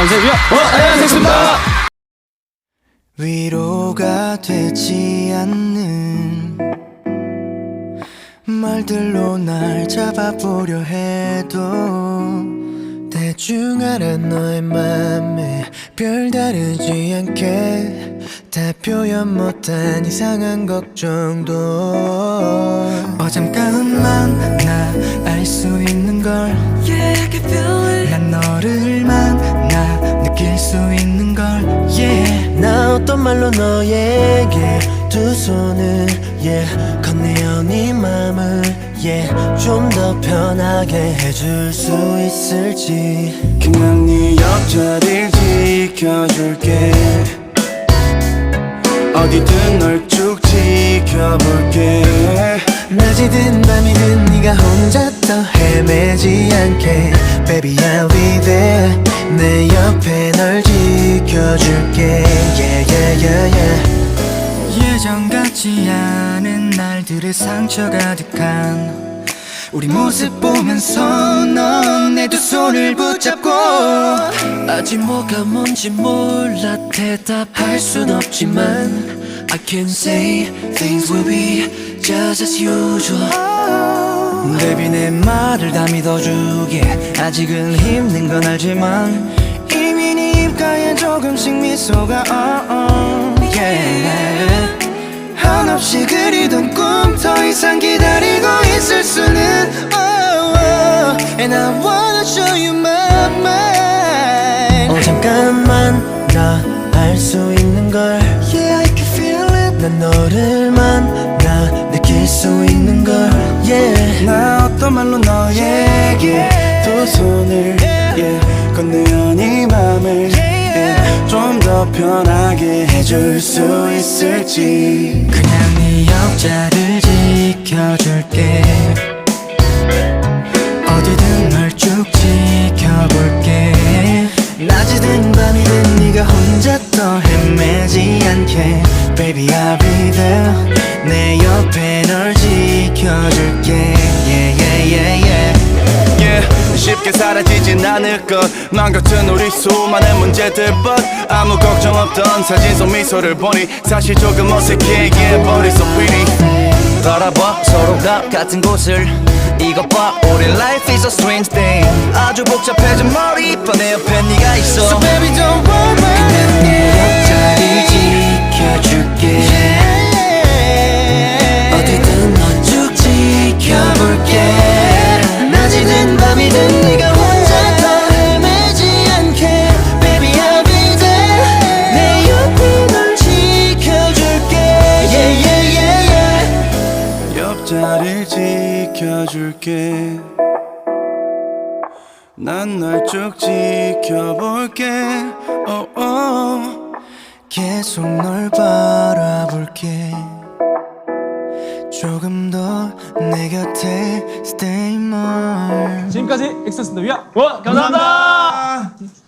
하나, 둘, 셋, 야! 어, 안녕하세요, 위로가 되지 않는 말들로 날 잡아보려 해도 대충 알아 너의 맘에 별다르지 않게 다 표현 못한 이상한 걱정도. 어잠깐만 나 알 수 있는 걸난 너를 만나 느낄 수 있는 걸 yeah. 나 어떤 말로 너에게 두 손을 yeah. 건네어 네 맘을 yeah. 좀 더 편하게 해줄 수 있을지 그냥 네 옆자리를 지켜줄게 어디든 널 쭉 지켜볼게 낮이든 밤이든 네가 혼자 더 헤매지 않게 Baby I'll be there 내 옆에 널 지켜줄게. Yeah, yeah, yeah, yeah. 예전 같지 않은 날들의 상처 가득한 우리 모습 보면서 넌 내 두 손을 붙잡고 아직 뭐가 뭔지 몰라 대답할 순 없지만 I can say things will be just as usual. Baby 내 말을 다 믿어주게. 아직은 힘든 건 알지만 입가에 조금씩 미소가 uh, uh, yeah. 한없이 그리던 꿈 더 이상 기다리고 있을 수는 oh, oh. And I wanna show you my mind 어 잠깐만 나 알 수 있는 걸 Yeah I can feel it 난 너를 만나 느낄 수 있는 걸 Yeah 나 어떤 말로 너에게 두 손을 yeah. 건네어 yeah. 좀 더 편하게 해줄 수 있을지. 그냥 네 옆자를 지켜줄게. 어디든 널 쭉 지켜볼게. 낮이든 밤이든 네가 혼자 더 헤매지 않게. Baby I'll be there. 내 옆에 널 지켜줄게 쉽게 사라지진 않을 것만 같은 우리 수많은 문제들 But 아무 걱정 없던 사진 속 미소를 보니 사실 조금 어색해 Yeah but it's so pretty 바라봐 서로가 같은 곳을 이것 봐. 우리 life is a strange thing. 아주 복잡해진 머리뿐 지켜줄게 난널 쭉 지켜볼게 oh, oh. 계속 널 바라볼게 조금 더 내 곁에 stay more 지금까지 엑소스입니다. 와, 감사합니다.